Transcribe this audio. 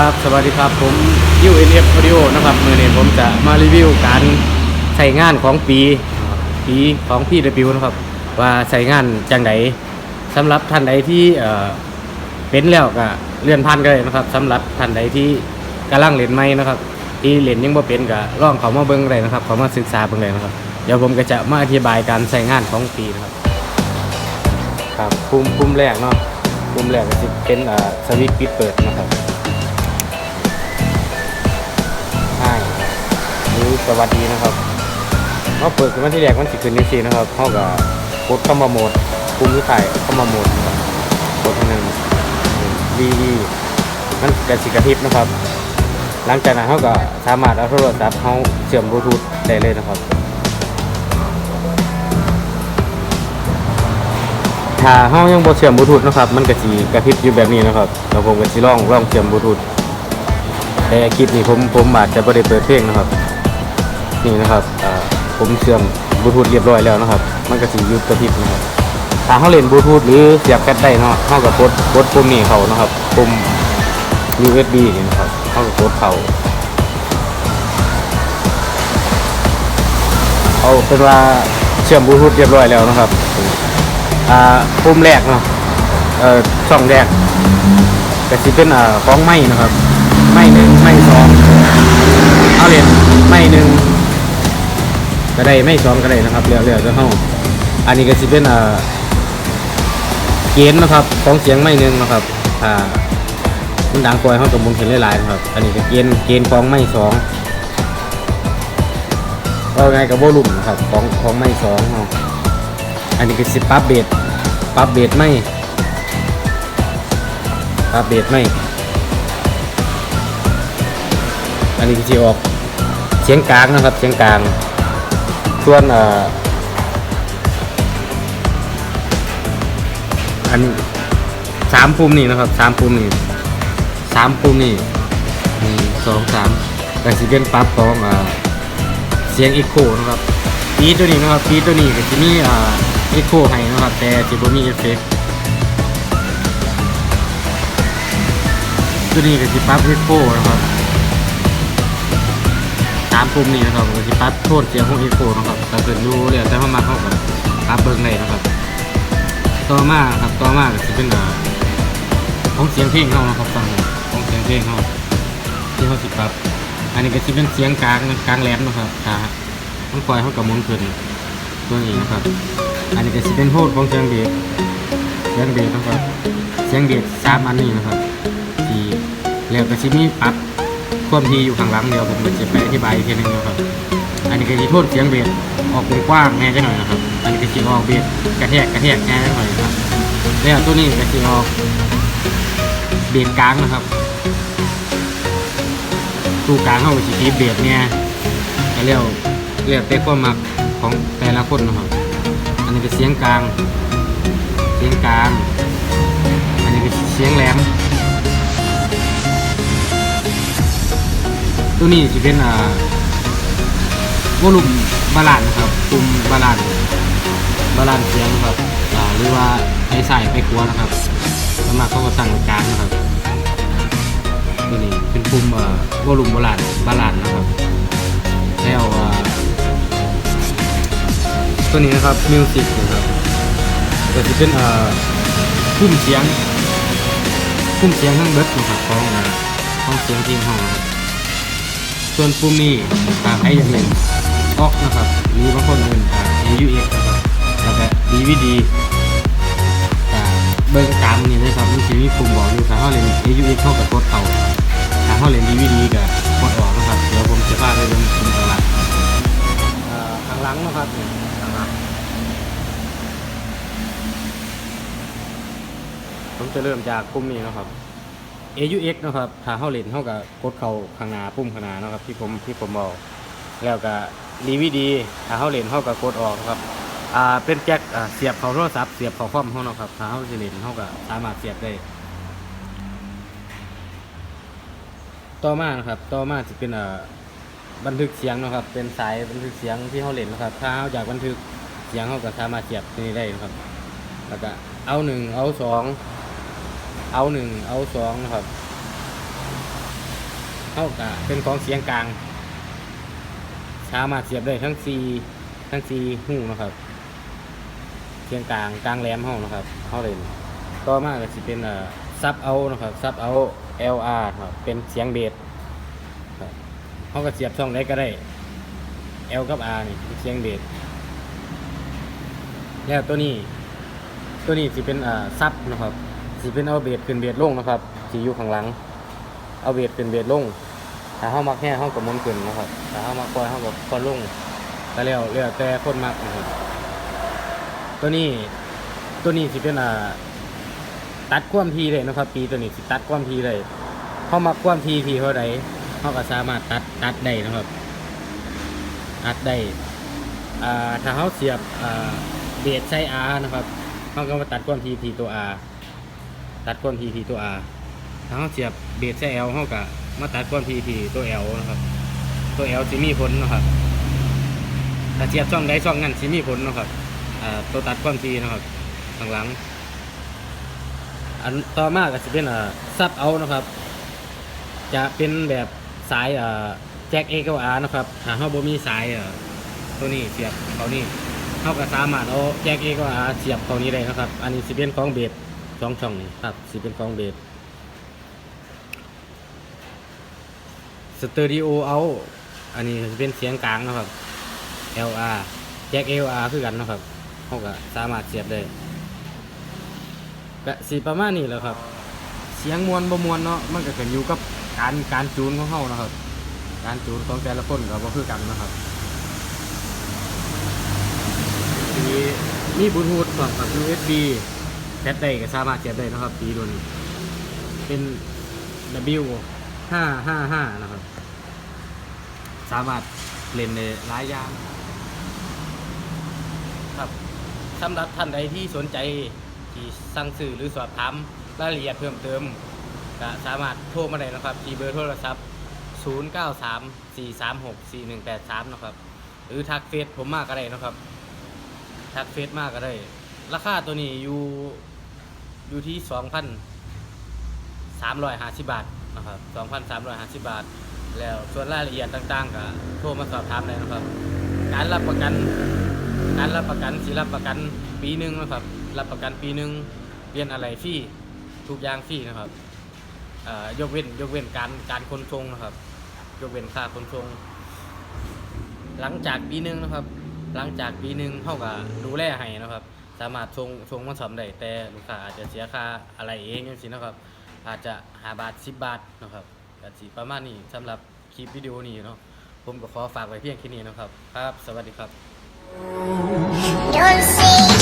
ครับ สวัสดีครับ ผม UNF Audio นะครับเมื่อนี้ผมจะมารีวิวการใช้งานของปี ปีของพี่ PW นะครับ ว่าใช้งานจังไดสำหรับท่านใดที่เป็นแล้วก็เลื่อนผ่านก็ได้นะครับสำหรับท่านใดที่กำลังเล่นใหม่นะครับ ที่เล่นยังบ่เป็นก็ลองเขามาเบิ่งเลยนะครับเขามาศึกษาเบิ่งเลยนะครับ เดี๋ยวผมก็จะมาอธิบายการใช้งานของปีนะครับ ครับปุ่มปุ่มแรกเนาะปุ่มแรกก็จะเป็นสวิตช์ปิดเปิดนะครับ สวัสดีนะครับเขาเปิดขึ้นมาที่แรกมันสิขึ้นนี่สินะครับเขาก็กดเข้ามาโหมดปุ่มที่ถ่ายเข้ามาโหมดกดหนึ่งวีวีมันกระสิกระพริบนะครับ หลังจากนั้นเขาก็สามารถเอาโทรศัพท์เขาเชื่อมบลูทูธได้เลยนะครับถ้าเขายังบ่เชื่อมบลูทูธนะครับ มันก็สิกระพริบอยู่แบบนี้นะครับแล้วผมก็สิลองลองเชื่อมบลูทูธแต่คลิปนี้ผมผมอาจจะไม่ได้เปิดเพลงนะครับ นี่นะครับผมเชื่อมบลูทูธเรียบร้อยแล้วนะครับ มันก็สิอยุบกระพริบนะครับถ้าเขาเล่นบลูทูธหรือเสียบแฟลชได้เนาะเขาก็กดกดปุ่มนี้เขานะครับปุ่ม USB นี่นะครับเขาก็กดเขาเอาเป็นว่าเชื่อมบลูทูธเรียบร้อยแล้วนะครับอ่าปุ่มแรกเนาะเอ่อช่องแรกก็สิเป็นอ่าของไม้นะครับ ไม่หนึ่งไม่สองเอาเหรียญไม่หนึ่ง ก็ได้ไม่สองก็ได้นะครับเรียวเรียวจะเข้าอันนี้ก็จะเป็นอ่าเกณฑ์นะครับของเสียงไม่หนึ่งนะครับอ่ามันดังกว่าเขากับมุนเห็นหลายๆนะครับ อันนี้ก็เกณฑ์เกณฑ์ของไม่สองว่าไงกับโวลุ่มนะครับของของไม่สองเนาะอันนี้ก็สิปั๊บเบสปั๊บเบสไม่ปั๊บเบสไม่อันนี้จะออกเสียงกลางนะครับเสียงกลาง ส่วนอ่ออันสามปุ่มนี่นะครับสามปุ่มนี่สามปุ่มนี่หนึ่งสองสามก็สิเป็นปั๊บของเอ่อเสียงอีโคนะครับปีตัวนี้นะครับปีตัวนี้ก็จะมีอ่ออีโคให้นะครับ แต่จะบ่มีเอฟเฟกต์ตัวนี้ก็จะปั๊บอีโคนะครับ ตามปุ่มนี้นะครับก็จะปรั๊บโทษเสียงของอีโคนะครับถ้าเกิดรู้เลยแต่ว่ามาเข้ากับปรั๊บเบิ้งเลยนะครับ ต่อมาครับต่อมาก็จะเป็นอ่าของเสียงเพลงเข้านะครับฟังของเสียงเพลงเข้าที่เขาสิปรั๊บอันนี้ก็จะเป็นเสียงกลางกลางแหลมนะครับขาต้องปล่อยเข้ากับมุนขึ้นตัวนี้นะครับ อันนี้ก็จะเป็นโทษของเสียงเบสเสียงเบสนะครับ เสียงเบสสามอันนี้นะครับที่แล้วก็จะมีปรั๊บ ความที่อยู่ข้างหลังเดียวผมจะไปอธิบายอีกทีหนึงนะครับ อันนี้ก็จะโทษเสียงเบสออกกว้างแน่จังหน่อยนะครับ อันนี้ก็จะออกเบสกระแทกกระแทกแน่จังหน่อยครับแล้วตัวนี้ก็จะออกเบสกลางนะครับตู้กลางเขาก็จะทีเบสเนี่ยก็เรียกเรียกแต่ความมักของแต่ละคนนะครับ อันนี้ก็เสียงกลาง เสียงกลาง อันนี้ก็เสียงแหลม ตัวนี้จะเป็นอ่าวอลุ่มบาลานนะครับปุ่มบาลานบาลานเสียงนะครับหรือว่าไปใส่ไปขัวนะครับสำหรับเขาก็ตั้งกลางนะครับ ตัวนี้เป็นปุ่มอ่าวอลุ่มบาลานบาลานนะครับแล้วอ่าตัวนี้นะครับมิวสิกนะครับก็จะเป็นอ่าพุ่มเสียงพุ่มเสียงทั้งเบิดนะครับของอ่าของเสียงทีมห้องครับ ส่วนปุ่มนี้ตามไอ้อย่างเล่นออกนะครับหรือบางคนเล่นอ่า AUX นะครับแล้วก็ DVD อ่าเบิ่งตามนี่เลยครับมันจะมีปุ่มบอกอยู่ถ้าเขาเล่น AUX เข้ากับกดเขาถ้าเขาเล่น DVD ก็กดออกนะครับ เดี๋ยวผมจะพาไปเบิ่งปุ่มข้างหลังอ่าข้างหลังนะครับข้างหลังผมจะเริ่มจากปุ่มนี้นะครับ AUX นะครับถ้าเขาเล่นเขาก็กดเข้าข้างหน้าปุ่มข้างหน้านะครับที่ผมที่ผมบอกแล้วก็ DVD ถ้าเขาเล่นเขาก็กดออกครับอ่าเป็นแจ็คอ่าเสียบเข้าโทรศัพท์เสียบเข้าคอมเขาเนาะครับถ้าเขาจะเล่นเขาก็สามารถเสียบได้ต่อมานะครับต่อมาจะเป็นอ่าบันทึกเสียงนะครับ เป็นสายบันทึกเสียงที่เขาเล่นนะครับ ถ้าเขาอยากบันทึกเสียงเขาก็สามารถเสียบที่นี่ได้นะครับ แล้วก็เอาหนึ่งเอาสอง เอาหนึ่งเอาสองนะครับเท่ากับเป็นของเสียงกลาง สามารถเสียบได้ทั้งซีทั้งซีหูนะครับ เสียงกลางกลางแหลมเฮานะครับเฮาเลยต่อมาก็สิเป็นเอ่อซับเอานะครับซับเอา LR ครับเป็นเสียงเบสเฮาก็เสียบช่องไหนก็ได้ L กับ R นี่เป็นเสียงเบสแล้วตัวนี้ ตัวนี้สิเป็นอ่าซับนะครับ สิเป็นเอาเบสขึ้นเบสลงนะครับสิอยู่ข้างหลัง เอาเบสขึ้นเบสลงถ้าเฮามักแห้เฮาก็หมุนขึ้นนะครับถ้าเฮามักปล่อยเฮาก็ปล่อยลงก็แล้วแล้วแต่คนมักนะครับตัวนี้ตัวนี้สิเป็นอ่าตัดความทีเลยนะครับ ปีตัวนี้สิตัดความทีเลยเฮามักความทีทีเท่าใดเฮาก็สามารถตัดตัดได้นะครับตัดได้อ่าถ้าเฮาเสียบอ่าเบสใช้ R นะครับเฮาก็มาตัดความทีทีตัว R ตัดความทีทีตัว R ถ้าเฮาเสียบเบสใช้ L เฮาก็มาตัดความทีทีตัว L นะครับ ตัว L สิมีผลนะครับถ้าเสียบช่องใดช่องนั้นสิมีผลนะครับตัวตัดความทีนะครับข้างหลัง อันต่อมาก็จะเป็นซับเอานะครับ จะเป็นแบบสายแจ็คเอเกอาร์นะครับถ้าเฮาบ่มีสายตัวนี้เสียบเขานี่เฮาก็สามารถเอาแจ็คเอเกอาร์เสียบเขานี้ได้นะครับ อันนี้สิเป็นของเบส สองช่องนี่ครับสิเป็นของเบสสเตอริโอเอาอันนี้จะเป็นเสียงกลางนะครับ LR แจ็ค LR คือกันนะครับเขาก็สามารถเสียบได้ก็สีประมาณนี้แหละครับ เสียงมวลบ่มวลเนาะมันก็ขึ้นอยู่กับการการจูนของเขานะครับ การจูนของแต่ละคนก็บ่คือกันนะครับทีนี้มีบลูทูธสอดกับ USB แพดได้ก็สามารถเสียบได้นะครับปีตัวนี้ เป็น W 555นะครับ สามารถเล่นในหลายอย่างครับสำหรับท่านใดที่สนใจที่สั่งซื้อหรือสอบถามรายละเอียดเพิ่มเติมก็สามารถโทรมาได้นะครับที่เบอร์โทรศัพท์ 0934364183 นะครับ หรือทักเฟซผมมากก็ได้นะครับ ทักเฟซมากก็ได้ ราคาตัวนี้อยู่ อยู่ที่2,350บบาทนะครับ2,350บบาท แล้วส่วนรายละเอียดต่างๆก็โทรมาสอบถามได้นะครับ การรับประกัน การรับประกันสิรับประกันปีหนึ่งนะครับ รับประกันปีหนึ่งเปลี่ยนอะไรฟรีทุกอย่างฟรีนะครับยกเว้นยกเว้นการการขนส่งนะครับ ยกเว้นค่าขนส่งหลังจากปีหนึ่งนะครับ หลังจากปีหนึ่งเท่ากับดูแลให้นะครับ สามารถส่งชงมาสอมได้แต่ลูกค้าอาจจะเสียค่าอะไรเองอย่างสินะครับ อาจจะหาบาทสิบบาทนะครับก็สิประมาณนี้สำหรับคลิปวิดีโอนี้เนาะผมก็ขอฝากไว้เพียงแค่นี้นะครับ ครับ สวัสดีครับ Don't say